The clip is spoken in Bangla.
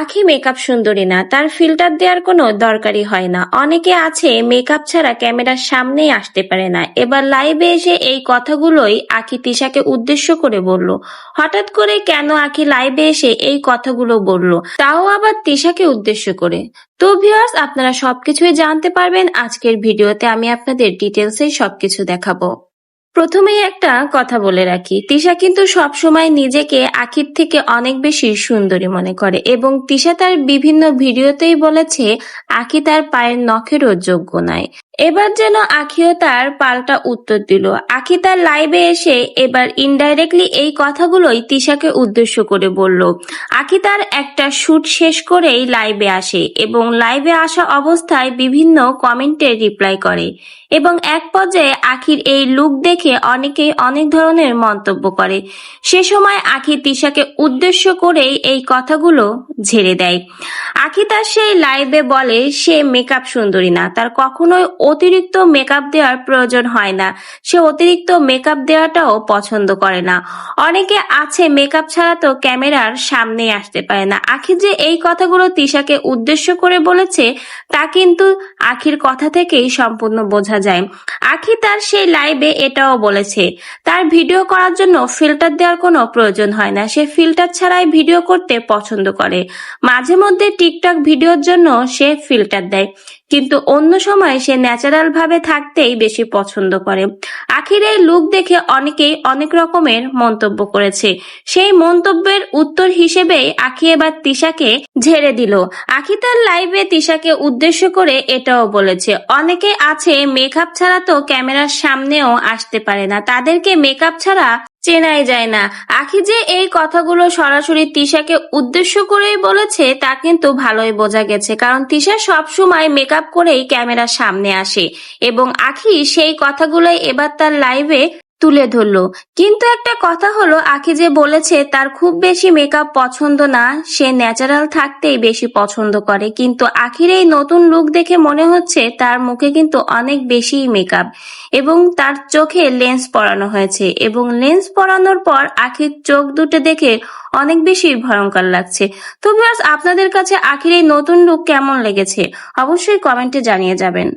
আখি মেকআপ সুন্দরী না, তার ফিল্টার দেওয়ার কোনো দরকারই হয় না। অনেকে আছে মেকআপ ছাড়া ক্যামেরার সামনেই আসতে পারে না। এবার লাইভে এসে এই কথাগুলোই আখি তিশাকে উদ্দেশ্য করে বলল। হঠাৎ করে কেন আখি লাইভে এসে এই কথাগুলো বলল? তাও আবার তিশাকে উদ্দেশ্য করে। তো ভিউয়ার্স আপনারা সবকিছুই জানতে পারবেন। আজকের ভিডিওতে আমি আপনাদের ডিটেলসেই সবকিছু দেখাবো। প্রথমেই একটা কথা বলে রাখি। তিশা কিন্তু সবসময় নিজেকে আখির থেকে অনেক বেশি সুন্দরী মনে করে এবং তিশা তার বিভিন্ন ভিডিওতেই বলেছে, আখি তার পায়ের নখেরও যোগ্য নয়। এবার যেন আখিও তার পাল্টা উত্তর দিল। আখি তার লাইভে এসে এবার ইনডাইরেক্টলি এই কথাগুলোই তিশাকে উদ্দেশ্য করে বলল। আখি তার একটা শুট শেষ করেই লাইভে আসে এবং লাইভে আসা অবস্থায় বিভিন্ন কমেন্টে রিপ্লাই করে এবং এক পর্যায়ে আখির এই লুক দেখে অনেকেই অনেক ধরনের মন্তব্য করে। সে সময় আখি তিশাকে উদ্দেশ্য করেই এই কথাগুলো ঝেড়ে দেয়। আখি তার সেই লাইভে বলে, সে মেকআপ সুন্দরী না। তার কখনোই অতিরিক্ত মেকআপ দেওয়ার প্রয়োজন হয় না। সে অতিরিক্ত মেকআপ দেওয়াটাও পছন্দ করে না। অনেকে আছে মেকআপ ছাড়া তো ক্যামেরার সামনে আসতে পারে না। আখি যে এই কথাগুলো তিশাকে উদ্দেশ্য করে বলেছে, তা কিন্তু আখির কথা থেকেই সম্পূর্ণ বোঝা যায়। আখি তার সেই লাইভে এটাও বলেছে, তার ভিডিও করার জন্য ফিল্টার দেওয়ার কোনো প্রয়োজন হয় না। সে ফিল্টার ছাড়াই ভিডিও করতে পছন্দ করে। মাঝে মধ্যে টিকটক ভিডিওর জন্য সে ফিল্টার দেয়। কিন্তু অন্য সময় সে ন্যাচারাল ভাবে থাকতেই বেশি পছন্দ করে। আখির এই লুক দেখে অনেকেই অনেক রকমের মন্তব্য করেছে। সেই মন্তব্যের উত্তর হিসেবে আখি এবার তিশাকে ঝেড়ে দিল। আখি তার লাইভে তিশাকে উদ্দেশ্য করে এটাও বলেছে, অনেকে আছে মেকআপ ছাড়া তো ক্যামেরার সামনেও আসতে পারে না। তাদেরকে মেকআপ ছাড়া চেনাই যায় না। আখি যে এই কথাগুলো সরাসরি তিশাকে উদ্দেশ্য করেই বলেছে, তা কিন্তু ভালোই বোঝা গেছে, কারণ তিশা সবসময় মেকআপ করেই ক্যামেরার সামনে আসে এবং আখি সেই কথাগুলোই এবার তার লাইভে তুলে ধরলো। কিন্তু একটা কথা হলো, আখি যে বলেছে তার খুব বেশি মেকআপ পছন্দ না, সে ন্যাচারাল থাকতেই বেশি পছন্দ করে। কিন্তু আখির এই নতুন লুক দেখে মনে হচ্ছে তার মুখে কিন্তু অনেক বেশি মেকআপ এবং তার চোখে লেন্স পরানো হয়েছে এবং লেন্স পরানোর পর আখির চোখ দুটো দেখে অনেক বেশি ভয়ঙ্কর লাগছে। তো আপনাদের কাছে আখির এই নতুন লুক কেমন লেগেছে? অবশ্যই কমেন্টে জানিয়ে যাবেন।